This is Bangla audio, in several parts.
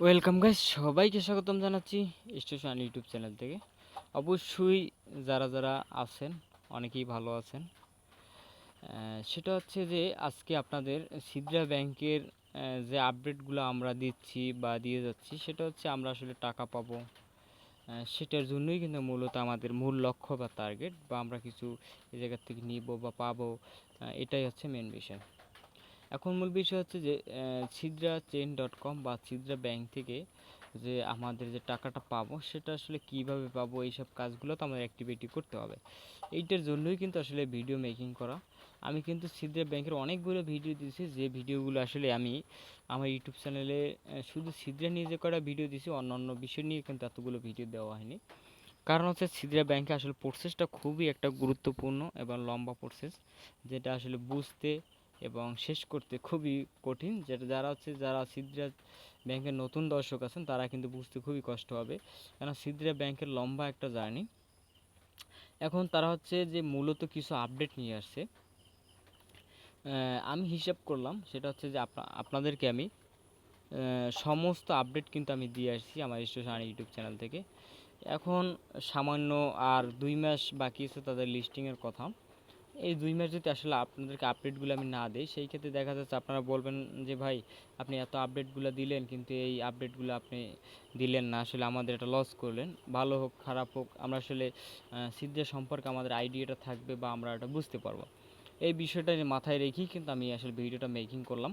ওয়েলকাম গাইস সবাইকে স্বাগতম জানাচ্ছি স্টেশন ইউটিউব চ্যানেল থেকে। অবশ্যই যারা যারা আছেন, অনেকেই ভালো আছেন। সেটা হচ্ছে যে, আজকে আপনাদের সিদ্রা ব্যাংকের যে আপডেটগুলো আমরা দিচ্ছি বা দিয়ে যাচ্ছি, সেটা হচ্ছে আমরা আসলে টাকা পাবো। সেটার জন্যই কিন্তু মূলত আমাদের মূল লক্ষ্য বা টার্গেট বা আমরা কিছু এ জায়গার থেকে নিব বা পাবো। এটাই হচ্ছে মেন বিষয় এখন মূল বিষয় হচ্ছে যে ছিদ্রা চেন ডট কম বা ছিদ্রা ব্যাংক থেকে যে আমাদের যে টাকাটা পাবো, সেটা আসলে কীভাবে পাবো, এইসব কাজগুলো তো আমাদের অ্যাক্টিভিটি করতে হবে। এইটার জন্যই কিন্তু আসলে ভিডিও মেকিং করা। আমি কিন্তু ছিদ্রা ব্যাংকের অনেকগুলো ভিডিও দিয়েছি, যে ভিডিওগুলো আসলে আমি আমার ইউটিউব চ্যানেলে শুধু ছিদ্রা নিয়ে যে কটা ভিডিও দিয়েছি অন্য অন্য বিষয় নিয়ে কিন্তু এতগুলো ভিডিও দেওয়া হয়নি। কারণ হচ্ছে ছিদ্রা ব্যাংকে আসলে প্রসেসটা খুবই একটা গুরুত্বপূর্ণ এবং লম্বা প্রসেস যেটা আসলে বুঝতে এবং শেষ করতে খুবই কঠিন। যেটা যারা হচ্ছে, যারা সিদ্রা ব্যাংকের নতুন দর্শক আছেন, তারা কিন্তু বুঝতে খুবই কষ্ট হবে। কেন সিদ্রা ব্যাংকের লম্বা একটা জার্নি। এখন তারা হচ্ছে যে মূলত কিছু আপডেট নিয়ে আসছে। আমি হিসাব করলাম, সেটা হচ্ছে যে আপনা- আপনাদেরকে আমি সমস্ত আপডেট কিন্তু আমি দিয়ে আসছি আমার স্টেশন ইউটিউব চ্যানেল থেকে। এখন সামান্য আর দুই মাস বাকি আছে তাদের লিস্টিংয়ের কথা। এই দুই মাস যদি আসলে আপনাদেরকে আপডেটগুলো আমি না দিই, সেই ক্ষেত্রে দেখা যাচ্ছে আপনারা বলবেন যে, ভাই, আপনি এত আপডেটগুলো দিলেন, কিন্তু এই আপডেটগুলো আপনি দিলেন না। আসলে আমাদের এটা লস করলেন। ভালো হোক, খারাপ হোক, আমরা আসলে সিদ্ধের সম্পর্কে আমাদের আইডিয়াটা থাকবে বা আমরা এটা বুঝতে পারব। এই বিষয়টা মাথায় রেখেই কিন্তু আমি আসলে ভিডিওটা মেকিং করলাম।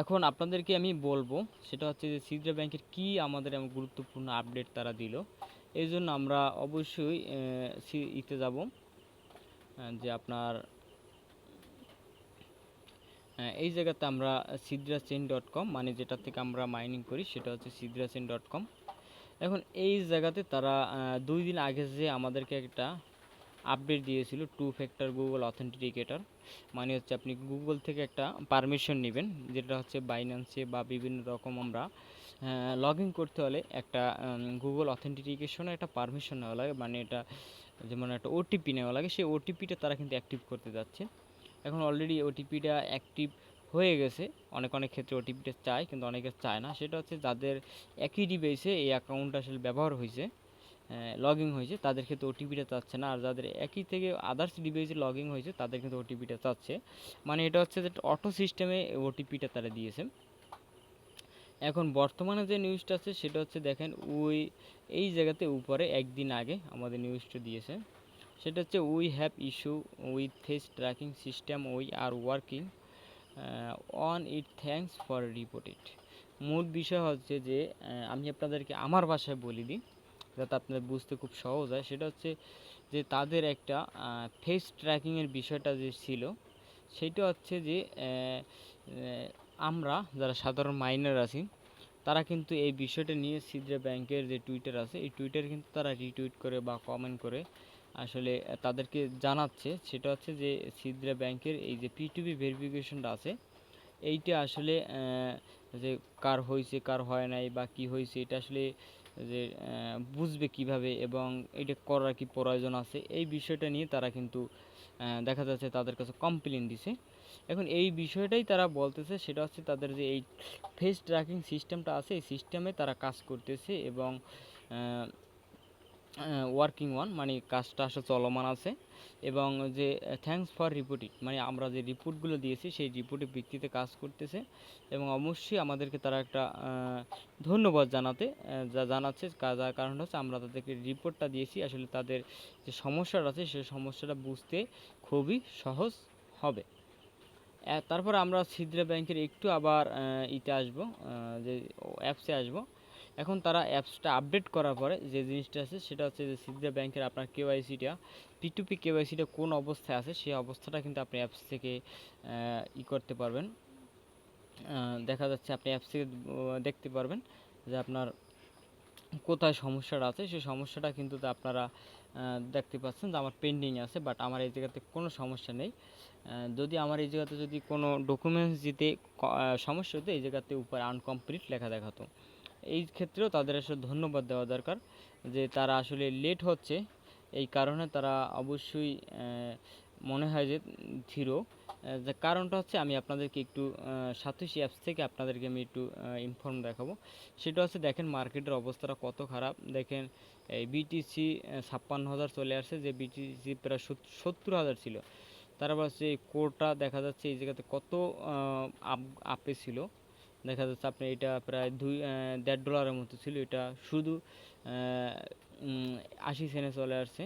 এখন আপনাদেরকে আমি বলব, সেটা হচ্ছে যে, সিদ্রা ব্যাংকের কি আমাদের গুরুত্বপূর্ণ আপডেট তারা দিল? এই জন্য আমরা অবশ্যই ইতে যাব। যে আপনার এই জায়গাতে আমরা সিদ্রা ডট কম মানে যেটা থেকে আমরা মাইনিং করি সেটা হচ্ছে সিদ্রা ডট কম। এখন এই জায়গাতে তারা দুই দিন আগে যে আমাদেরকে একটা আপডেট দিয়েছিল টু ফ্যাক্টর গুগল অথেন্টিকেটর মানে হচ্ছে আপনি গুগল থেকে একটা পারমিশন নেবেন, যেটা হচ্ছে বাইন্যান্সে বা বিভিন্ন রকম আমরা লগ করতে হলে একটা গুগল অথেন্টিকেশনে একটা পারমিশন নেওয়া লাগে মানে এটা যেমন একটা ওটিপি নেওয়া লাগে, সেই ওটিপিটা তারা কিন্তু অ্যাক্টিভ করতে যাচ্ছে। এখন অলরেডি ওটিপিটা অ্যাক্টিভ হয়ে গেছে। অনেক অনেক ক্ষেত্রে ওটিপিটা চায়, কিন্তু অনেকে চায় না। সেটা হচ্ছে যাদের একই ডিভাইসে এই অ্যাকাউন্ট আসলে ব্যবহার হয়েছে লগ ইন হয়েছে, তাদের ক্ষেত্রে ওটিপিটা চাচ্ছে না। আর যাদের একই থেকে আদার্স ডিভাইসে লগ ইন হয়েছে, তাদের কিন্তু ওটিপিটা চাচ্ছে। মানে এটা হচ্ছে যে অটো সিস্টেমে ওটিপিটা তারা দিয়েছে। এখন বর্তমানে যে নিউজটা আছে, সেটা হচ্ছে দেখেন ওই এই জায়গাতে উপরে একদিন আগে আমাদের নিউজটা দিয়েছে। সেটা হচ্ছে we have issue with face tracking system we are working on it thanks for report it মূল বিষয় হচ্ছে যে আমি আপনাদেরকে আমার ভাষায় বলে দিই, যাতে আপনাদের বুঝতে খুব সহজ হয়। সেটা হচ্ছে যে, তাদের একটা ফেস ট্র্যাকিংয়ের বিষয়টা যে ছিল, সেটা হচ্ছে যে আমরা যারা সাধারণ মাইনার আছি, তারা কিন্তু এই বিষয়টা নিয়ে সিদ্রা ব্যাংকের যে টুইটার আছে, এই টুইটার কিন্তু তারা রিটুইট করে বা কমেন্ট করে আসলে তাদেরকে জানাচ্ছে। সেটা হচ্ছে যে সিদ্রা ব্যাংকের এই যে পি টু বি ভেরিফিকেশনটা আছে, এইটা আসলে যে কার হয়েছে কার হয় নাই বা কি হয়েছে এটা আসলে, যে বুঝবে কীভাবে এবং এটা করার কি প্রয়োজন আছে, এই বিষয়টা নিয়ে তারা কিন্তু দেখা যাচ্ছে তাদের কাছে কমপ্লেন দিছে। এখন এই বিষয়টাই তারা বলতেছে, সেটা হচ্ছে তাদের যে এই ফেস ট্র্যাকিং সিস্টেমটা আছে, এই সিস্টেমে তারা কাজ করতেছে এবং ওয়ার্কিং ওয়ান মানে কাজটা আসলে চলমান আছে এবং যে থ্যাংকস ফর রিপোর্টিং মানে আমরা যে রিপোর্টগুলো দিয়েছি, সেই রিপোর্টের ভিত্তিতে কাজ করতেছে এবং অবশ্যই আমাদেরকে তারা একটা ধন্যবাদ জানাতে যা জানাচ্ছে যার কারণ হচ্ছে আমরা তাদেরকে রিপোর্টটা দিয়েছি, আসলে তাদের যে সমস্যাটা আছে সেই সমস্যাটা বুঝতে খুবই সহজ হবে। তারপর আমরা সিদ্রা ব্যাংকের একটু আবার ইতে আসব যে অ্যাপসে আসব। এখন তারা অ্যাপসটা আপডেট করার পরে যে জিনিসটা আছে, সেটা হচ্ছে যে সিদ্রা ব্যাংকের আপনার কেওয়াইসিটা পি টু পি কেওয়াইসিটা কোন অবস্থায় আছে, সেই অবস্থাটা কিন্তু আপনি অ্যাপস থেকে ই করতে পারবেন। দেখা যাচ্ছে আপনি অ্যাপস থেকে দেখতে পারবেন যে আপনার কোথায় সমস্যাটা আছে, সেই সমস্যাটা কিন্তু আপনারা দেখতে পাচ্ছেন যে আমার পেন্ডিং আছে বাট আমার এই জায়গাতে কোনো সমস্যা নেই। যদি আমার এই জায়গাতে যদি কোনো ডকুমেন্টস দিতে সমস্যা হতো, এই জায়গাতে উপরে আনকমপ্লিট লেখা দেখাতো। এই ক্ষেত্রেও তাদের আসলে ধন্যবাদ দেওয়া দরকার যে তারা আসলে লেট হচ্ছে। এই কারণে তারা অবশ্যই মনে হয় যে যে কারণটা হচ্ছে আমি আপনাদেরকে একটু সাতোশি অ্যাপস থেকে আপনাদেরকে আমি একটু ইনফর্ম দেখাবো। সেটা হচ্ছে দেখেন মার্কেটের অবস্থাটা কত খারাপ। দেখেন এই বিটিসি ছাপ্পান্ন হাজার চলে আসছে, যে বিটিসি প্রায় সত্তর হাজার ছিল। তারপর হচ্ছে এই কোরটা দেখা যাচ্ছে এই জায়গাতে কত আপ আপে ছিল। দেখা যাচ্ছে আপনি এটা প্রায় দুই দেড় ডলারের মতো ছিল। এটা শুধু আশি সেনে চলে আসছে।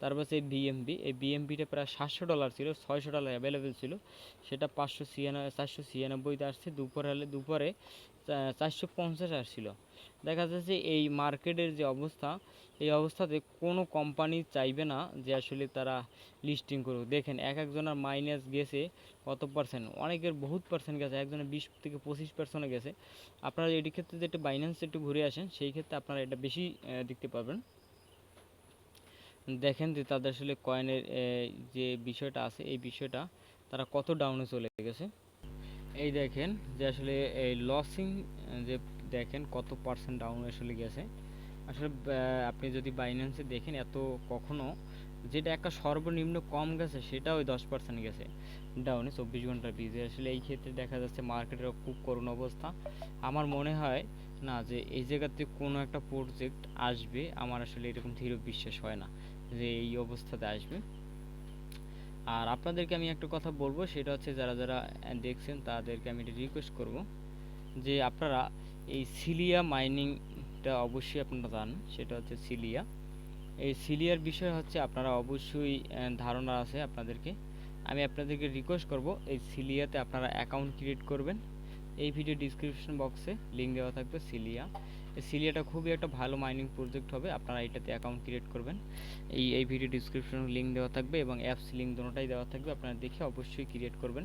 তারপর সেই বিএমবি এই বিএমবিটা প্রায় সাতশো ডলার ছিল, ছয়শো ডলার অ্যাভেলেবেল ছিল। সেটা পাঁচশো ছিয়ানব্বই চারশো ছিয়ানব্বইতে আসছে, দুপুর হলে, দুপুরে চারশো পঞ্চাশ আসছিল। দেখা যাচ্ছে এই মার্কেটের যে অবস্থা, এই অবস্থাতে কোনো কোম্পানি চাইবে না যে আসলে তারা লিস্টিং করুক। দেখেন, এক একজনের মাইনাস গেছে কত পার্সেন্ট অনেকের বহুত পার্সেন্ট গেছে, একজনের বিশ থেকে পঁচিশ পার্সেন্টে গেছে। আপনারা এটি ক্ষেত্রে যে একটু বাইন্যান্স একটু ঘুরে আসেন, সেই ক্ষেত্রে আপনারা এটা বেশি দেখতে পাবেন দেখেন যে তাদের আসলে কয়েনের যে বিষয়টা আছে, এই বিষয়টা তারা কত ডাউনে চলে গেছে। এই দেখেন যে আসলে এই লসিং যে দেখেন কত পার্সেন্ট ডাউন আসলে গেছে। আসলে আপনি যদি বাইন্যান্সে দেখেন এত কখনো যেটা একটা সর্বনিম্ন কম গেছে, সেটা ওই দশ পার্সেন্ট গেছে। ডাউনে চব্বিশ ঘণ্টার বিজে আসলে এই ক্ষেত্রে দেখা যাচ্ছে মার্কেটের খুব করুণ অবস্থা। আমার মনে হয় না যে এই জায়গাতে কোনো একটা প্রজেক্ট আসবে, আমার আসলে এরকম ধীর বিশ্বাস হয় না যে এই অবস্থাতে আসবে। আর আপনাদেরকে আমি একটা কথা বলব, সেটা হচ্ছে যারা যারা দেখছেন তাদেরকে আমি এটা রিকোয়েস্ট করব যে আপনারা এই সিলিয়া মাইনিংটা অবশ্যই আপনারা জানেন, সেটা হচ্ছে সিলিয়া। এই সিলিয়ার বিষয় হচ্ছে আপনারা অবশ্যই ধারণা আছে আপনাদেরকে। আমি আপনাদেরকে রিকোয়েস্ট করব, এই সিলিয়াতে আপনারা অ্যাকাউন্ট ক্রিয়েট করবেন। এই ভিডিও ডিসক্রিপশন বক্সে লিঙ্ক দেওয়া থাকবে সিলিয়া। এই সিলিয়াটা খুবই একটা ভালো মাইনিং প্রজেক্ট হবে, আপনারা এটাতে অ্যাকাউন্ট ক্রিয়েট করবেন। এই এই ভিডিও ডিসক্রিপশনে লিঙ্ক দেওয়া থাকবে এবং অ্যাপস লিঙ্ক দুটোটাই দেওয়া থাকবে, আপনারা দেখে অবশ্যই ক্রিয়েট করবেন।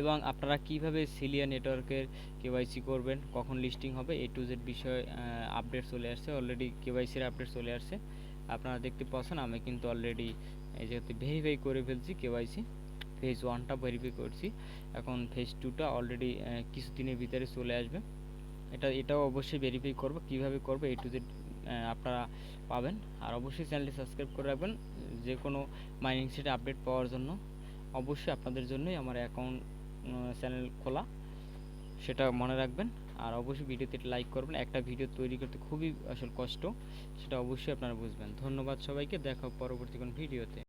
এবং আপনারা কীভাবে সিলিয়া নেটওয়ার্কের কেওয়াইসি করবেন, কখন লিস্টিং হবে এ টু জেড বিষয়ে আপডেট চলে আসছে অলরেডি কেওয়াইসির আপডেট চলে আসছে। আপনারা দেখতে পাচ্ছেন, আমি কিন্তু অলরেডি এই যেহেতু ভেরিফাই করে ফেলছি কেওয়াইসি ফেজ ওয়ানটা ভেরিফাই করছি। এখন ফেজ টুটা অলরেডি কিছুদিনের ভিতরে চলে আসবে। এটা, এটাও অবশ্যই ভেরিফাই করব, কীভাবে করব এ টু জেড আপনারা পাবেন। আর অবশ্যই চ্যানেলটি সাবস্ক্রাইব করে রাখবেন, যে কোনো মাইনিং সেটে আপডেট পাওয়ার জন্য। অবশ্যই আপনাদের জন্যই আমার অ্যাকাউন্ট চ্যানেল খোলা, সেটা মনে রাখবেন। আর অবশ্যই ভিডিওতে লাইক করবেন। একটা ভিডিও তৈরি করতে খুবই আসল কষ্ট, সেটা অবশ্যই আপনারা বুঝবেন। ধন্যবাদ সবাইকে। দেখা পরবর্তী কোন ভিডিওতে।